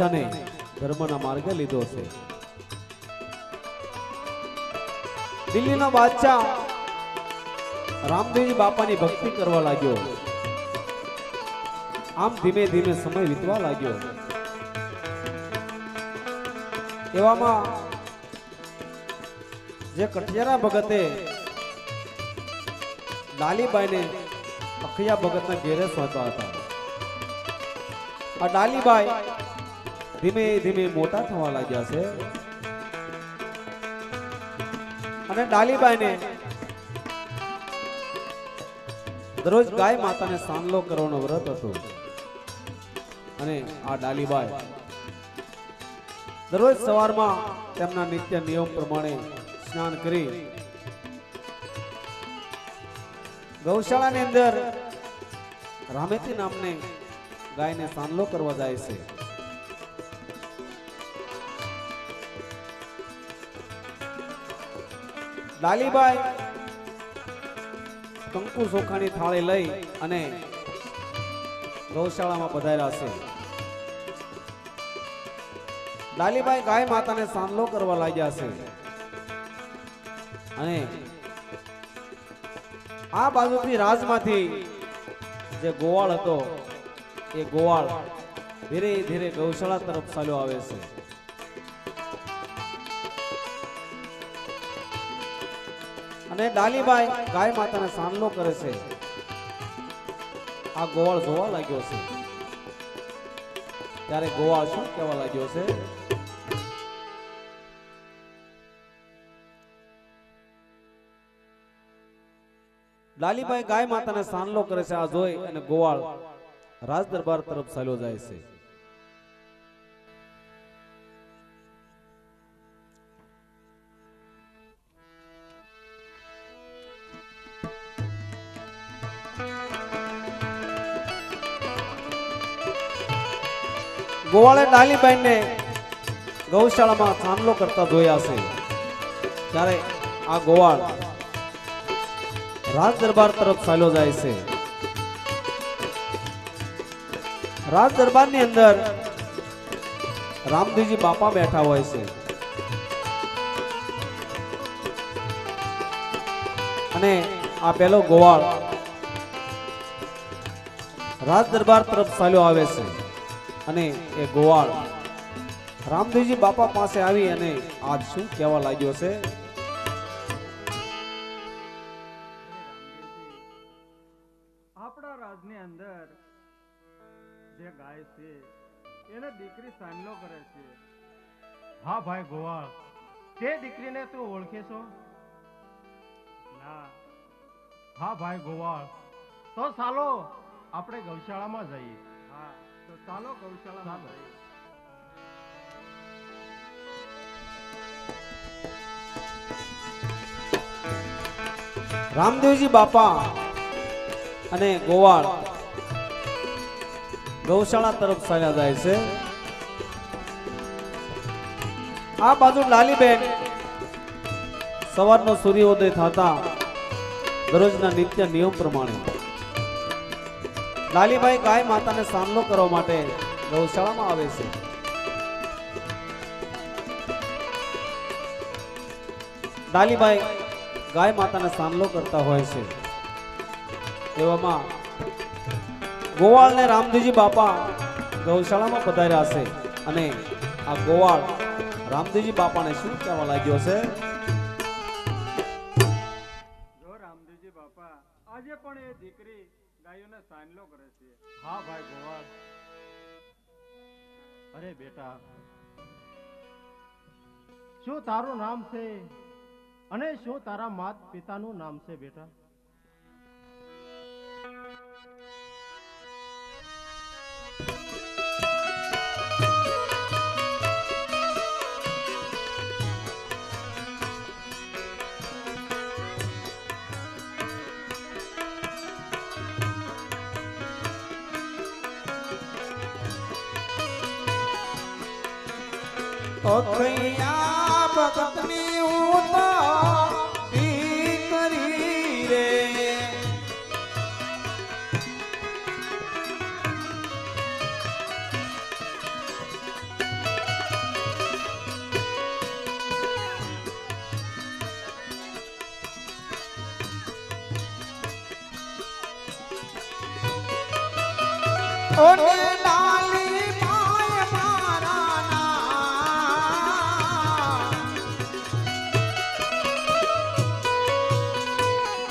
બાદશાહને ધર્મના માર્ગે લીધો છે. દિલ્હીનો બાદશાહ રામદેવજી બાપાની ભક્તિ કરવા લાગ્યો. આમ ધીમે ધીમે સમય વીતવા લાગ્યો. એવામાં જે કઠિયારા ભગતે ડાલીબાઈને અખિયા ભગતના ઘેરે સોંપ્યા હતા. આ ડાલીબાઈ ધીમે ધીમે મોટા થવા લાગ્યા છે. અને ડાલીબાઈને દરરોજ ગાય માતાને સામલો કરવાનો વ્રત હતો. અને આ ડાલીબાઈ દરરોજ સવારમાં તેમના નિત્ય નિયમ પ્રમાણે સ્નાન કરી ગૌશાળાની અંદર રામેતી નામને ગાયને સામલો કરવા જાય છે. ડાલીબાઈ કંકુ ચોખાની થાળી લઈ અને ગૌશાળામાં પધાર્યા છે. ડાલીબાઈ ગાય માતાને સાંદલો કરવા લાગ્યા છે. અને આ બાજુથી રાજમાંથી જે ગોવાળ હતો, એ ગોવાળ ધીરે ધીરે ગૌશાળા તરફ ચાલ્યો આવે છે. અને ડાલીબાઈ ગાય માતાને સામનો કરે છે. આ ગોવાળ જોવા લાગ્યો છે. ત્યારે ગોવાળ શું કહેવા લાગ્યો છે? લાલીભાઈ ગાય માતાને સાનલો કરે છે, આ જોઈ અને ગોવાળ રાજ દરબાર તરફ ચાલ્યો જાય છે. ગોવાળે ડાલીબાઈને ગૌશાળામાં સાંદલો કરતા જોયા છે. ત્યારે આ ગોવાળ રાજ દરબાર તરફ ચાલ્યો જાય છે. રાજ દરબારની અંદર રામદેવજી બાપા બેઠા હોય છે. અને આ પેલો ગોવાળ રાજ દરબાર તરફ ચાલ્યો આવે છે. અને એ ગોવાળ. રામદેવજી બાપા પાસે આવી અને આજ શું કહેવા લાગ્યો છે? આપણા રાજની અંદર જે ગાય છે, એને દીકરી સામનો કરે છે. હા ભાઈ ગોવાળ, તે દીકરીને તું ઓળખે છો? ના. હા ભાઈ ગોવાળ, તો ચાલો આપણે ગૌશાળામાં જઈએ. તો ચાલો ગૌશાળામાં જઈએ. રામદેવજી બાપા અને ગોવાળ ગૌશાળા તરફ ચાલ્યા જાય છે આ બાજુ લાલીબેન સવારનો સૂર્યોદય થતા દરરોજના નિત્ય નિયમ પ્રમાણે લાલીબાઈ ગાય માતાને સામનો કરવા માટે ગૌશાળામાં આવે છે. લાલીભાઈ ગાય માતાને સામનો કરતા હોય છે. એવામાં ગોવાળ ને રામદેવજી બાપા ગૌશાળામાં પધાર્યા છે અને આ ગોવાળ રામદેવજી બાપાને શું કહેવા લાગ્યો છે? જો રામદેવજી બાપા, આજે પણ એ દીકરી ગાયોને સાંડલો કરે છે. હા ભાઈ, ગોવાળ. અરે બેટા, શું તારું નામ છે? અને શું તારા માત પિતાનું નામ છે બેટા? અખૈયા ભગતની ઉતા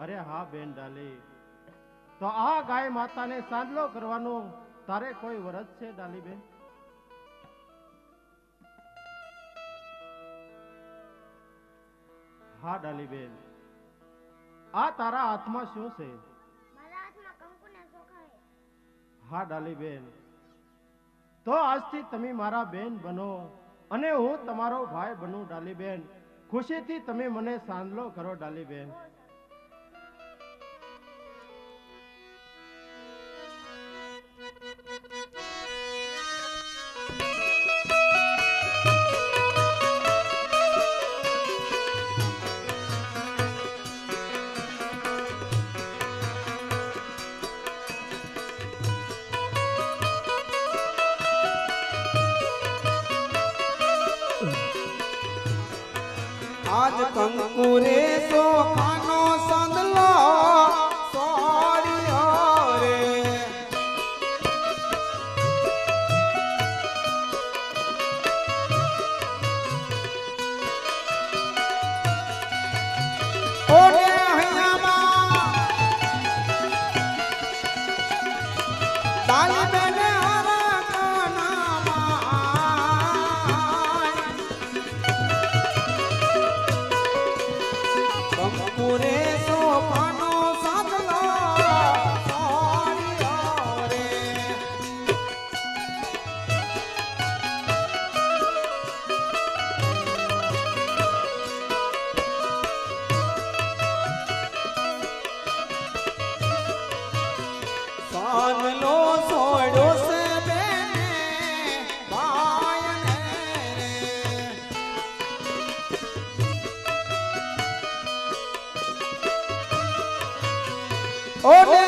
અરે હા બેન ડાલી. તો આ ગાય માતાને સાંદલો કરવાનો તારે કોઈ વરસ છે ડાલીબેન હા ડાલીબેન આ તારા હાથમાં શું છે? હા ડાલી ડાલીબેન તો આજથી તમે મારા બેન બનો અને હું તમારો ભાઈ બનું ડાલીબેન ખુશીથી તમે મને સાંદલો કરો ડાલીબેન આજ કંકુરે સોખાનો સંદલો સોળિયો રે ઓને હૈયામાં. તાલી ઓને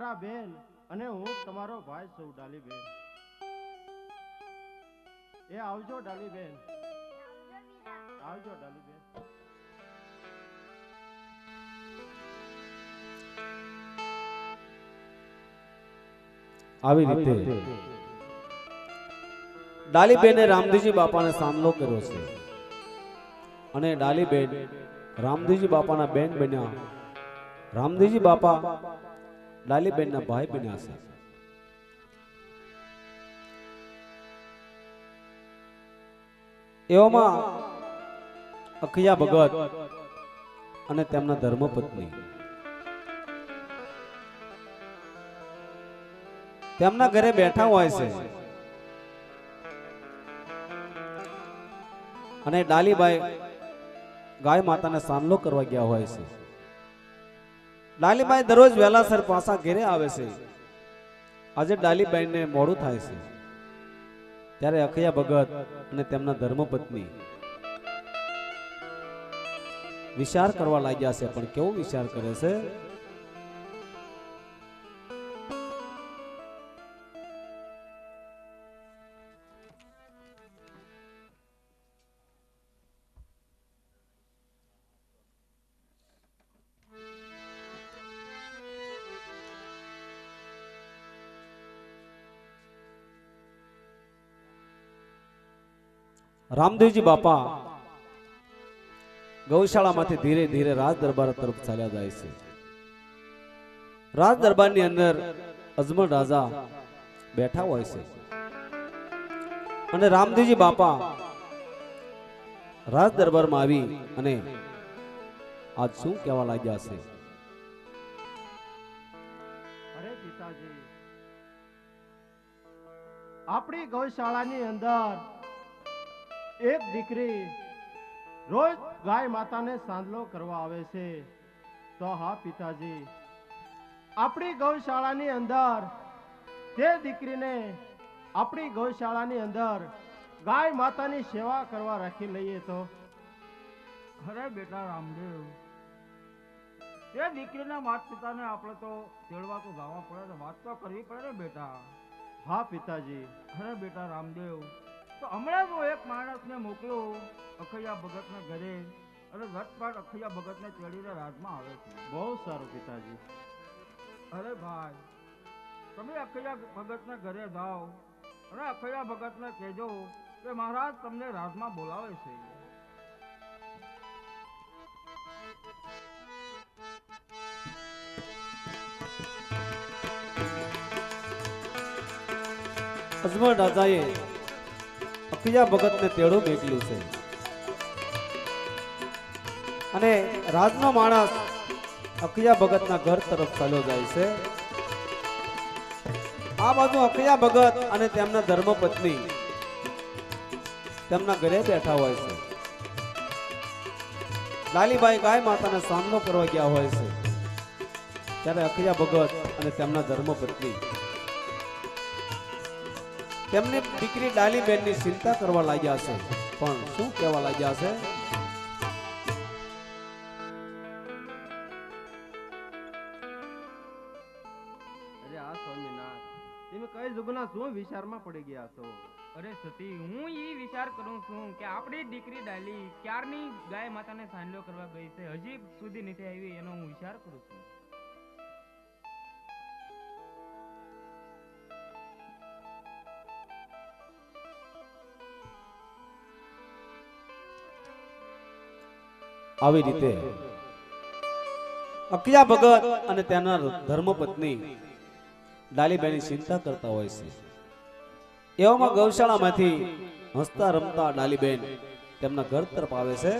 આજથી તમે મારા બેન અને હું તમારો ભાઈ છું ડાલીબેન એ આવજો ડાલીબેન આવજો ડાલીબેન આવી રીતે ડાલીબેને રામદેવજી બાપાને સામનો કર્યો છે. અને ડાલીબેન રામદેવજી બાપાના બેન બન્યા. રામદેવજી બાપા ડાલીબેનના ભાઈ બન્યા છે એવામાં અખિયા ભગત અને તેમના ધર્મપત્ની. તેમના ઘરે બેઠા હોય છે. અને ડાલીબાઈ ગાય માતાને સામલો કરવા ગયા હોય છે. ડાલીબાઈ દરરોજ વહેલાસર પાસા ઘેરે આવે છે. આજે ડાલીબાઈને મોડું થાય છે. ત્યારે અખૈયા ભગત અને તેમના ધર્મપત્ની વિચાર કરવા લાગ્યા છે, પણ કેવો વિચાર કરે છે? રામદેવજી બાપા, ગૌશાળામાંથી ધીરે ધીરે રાજ તરફ ચાલ્યા જાય છે. રાજ દરબારની અંદર અજમલ રાજા બેઠા હોય છે. અને રામદેવજી બાપા રાજ દરબારમાં આવી અને આજ શું કહેવા લાગ્યા છે? આપણી ગૌશાળાની અંદર એક દીકરી રોજ ગાય માતાને સાંદલો કરવા આવે છે. તો હા પિતાજી આપણી ગૌશાળાની અંદર તે દીકરીને આપણી ગૌશાળાની અંદર ગાય માતાની સેવા કરવા રાખી લઈએ તો? ખરે બેટા રામદેવ તે દીકરીના માત પિતાને આપણે તો તેડવા તો ગાવા પડે વાત તો કરવી પડે ને બેટા. હા પિતાજી. ખરે બેટા રામદેવ તો હમણાં હું એક માણસને મોકલું અખૈયા ભગતના ઘરે. અને ઝટપટ અખૈયા ભગતને ચડીને રાજમાં આવે છે. બહુ સારું પિતાજી. અરે ભાઈ તમે અખૈયા ભગતના ઘરે જાઓ અને અખૈયા ભગતને કહેજો કે મહારાજ તમને રાજમાં બોલાવે છે. અજમલ રાજાએ અખિયા ભગતને તેડો મેકલ્યું છે. અને રાજનો માણસ અકિયા ભગતના ઘર તરફ ચાલ્યો જાય છે. આ બાજુ અકિયા ભગત અને તેમના ધર્મપત્ની તેમના ઘરે બેઠા હોય છે. લાલીબાઈ ગાય માતાને સામનો કરવા ગયા હોય છે. ત્યારે અખિયા ભગત અને તેમના ધર્મપત્ની તેમની દીકરી ડાલીબેનની ચિંતા કરવા લાગ્યા છે. પણ શું કહેવા લાગ્યા છે? અરે આ સ્વામીનાથ તમે કઈ જુગના શું વિચારમાં પડી ગયા છો? અરે સતી હું એ વિચાર કરું છું કે આપણી દીકરી ડાલી ક્યારની ગાય માતાને સાંડલો કરવા ગઈ છે? હજી સુધી નથી આવી એનો હું વિચાર કરું છું. આવી રીતે. અકિયા ભગત અને તેના ધર્મપત્ની ડાલીબેનની ચિંતા કરતા હોય છે. એવામાં ગૌશાળામાંથી હસતા રમતા ડાલીબેન તેમના ઘર તરફ આવે છે.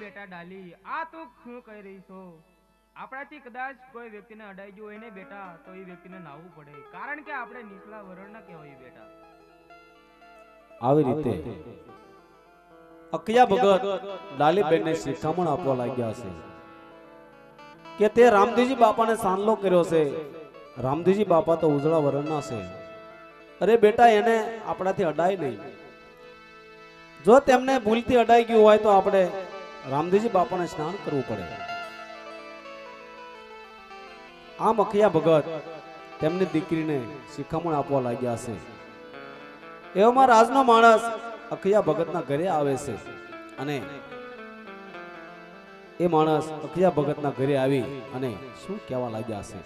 બેટા ડાલી આ તું શું કહી રહી છો? આપણાથી કદાચ કોઈ વ્યક્તિને અડાઈ ગયું હોય ને બેટા તો એ વ્યક્તિને નાવું પડે. કારણ કે આપણે નીચલા વરણના કહેવાય બેટા. આવી રીતે અકિયા ભગત લાલીબેનને શિખામણ આપવા લાગ્યા છે. કે તે રામદેવજી બાપાને સાંદલો કર્યો છે. રામદેવજી બાપા તો ઉજળા વરણના છે. અરે બેટા એને આપણાથી અડાય નહીં. જો તેમને ભૂલથી અડાઈ ગયું હોય તો આપણે રામદેવજી બાપાને સ્નાન કરવું પડે. આમ અખિયા ભગત તેમની દીકરીને શિખામણ આપવા લાગ્યા છે. એવામાં રાજનો માણસ અખિયા ભગતના ઘરે આવે છે અને એ માણસ અખિયા ભગતના ઘરે આવી અને શું કહેવા લાગ્યા છે?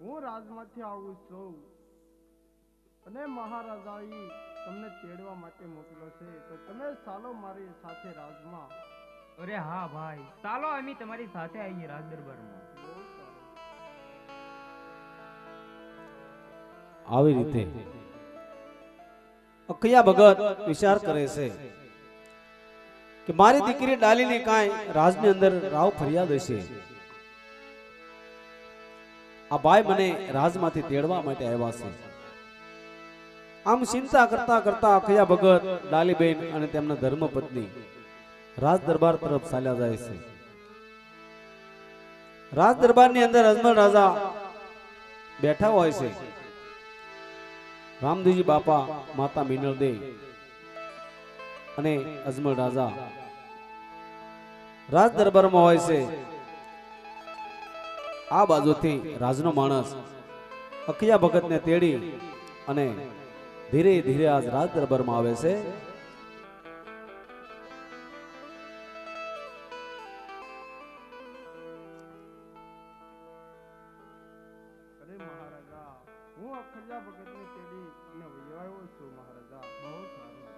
હું રાજમાંથી આવું છું. અને મહારાજાએ તમને તેડવા માટે મોકલ્યો છે તો તમે ચાલો મારી સાથે રાજમાં. અરે હા ભાઈ ચાલો અમે તમારી સાથે આવીએ રાજ દરબારમાં આવી રીતે. અકયા ભગત વિચાર કરે છે કે મારી દીકરી ડાલીને કાંઈ રાજની અંદર રાવ ફરિયાદ હશે. આ ભાઈ મને રાજમાંથી તેડવા માટે આવ્યા છે. આમ ચિંતા કરતા કરતા અખિયા ભગત ડાલીબેન અને તેમના ધર્મપત્ની રાજ દરબાર તરફ ચાલ્યા જાય છે. રાજ દરબારની અંદર અજમલ રાજા બેઠા હોય છે. રામદેવજી બાપા, માતા મિનળ દે અને અજમલ રાજા રાજ દરબારમાં હોય છે. આ બાજુથી રાજનો માણસ અખિયા ભગતને તેડી અને ધીરે ધીરે આજ રાજ દરબારમાં આવે છે. અરે મહારાજા હું અખલ્યા ભગતને તેડી અને વૈવાયો છું મહારાજા. બહુ સારું.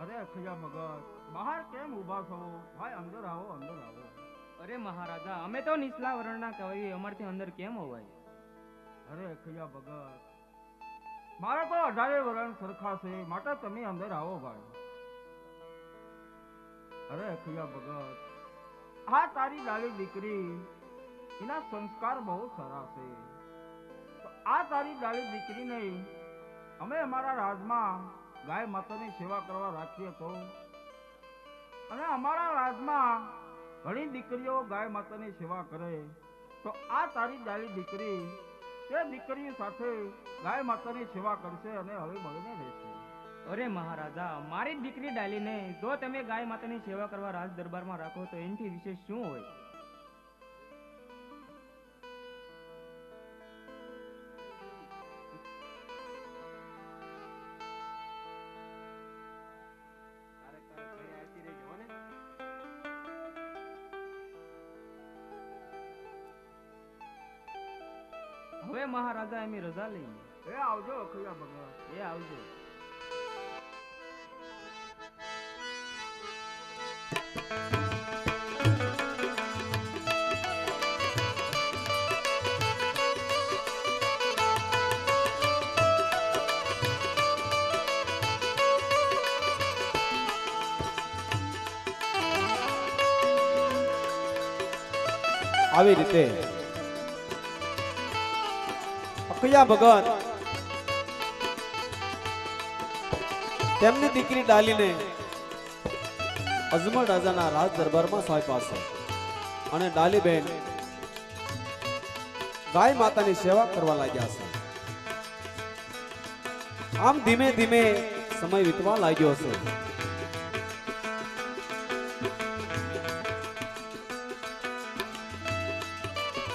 અરે અખિયા ભગત બહાર કેમ ઊભા છો? ભાઈ અંદર આવો અંદર આવો. અરે મહારાજા અમે તો નીચલા વર્ણના કહેવાય અમારથી અંદર કેમ હોવાય? અરે અખિયા ભગત મારા તો અઢારે વરણ સરખા છે માટે તમે અંદર આવો ભાઈ. અરે અખિયા ભગત, આ તારી ડાલી દીકરી એના સંસ્કાર બહુ સારા છે. આ તારી ડાલી દીકરીને અમે અમારા રાજમાં ગાય માતાની સેવા કરવા રાખીએ તો? અને અમારા રાજમાં ઘણી દીકરીઓ ગાય માતાની સેવા કરે, તો આ તારી ડાલી દીકરી તે દીકરી સાથે ગાય માતાની સેવા કરશે અને હળી મળીને રહેશે. અરે મહારાજા, મારી દીકરી ડાલીને જો તમે ગાય માતાની સેવા કરવા રાજ દરબારમાં રાખો તો એનાથી વિશેષ શું હોય? હવે મહારાજા એમની રજા લઈએ એ આવજો અખિયા ભગવાન એ આવજો. આવી રીતે અખિયા ભગત. તેમની દીકરી ડાલીને અજમલ રાજાના રાજ દરબારમાં સોંપ્યા છે અને ડાલીબેન ગાય માતાની સેવા કરવા લાગ્યા છે આમ ધીમે ધીમે સમય વીતવા લાગ્યો છે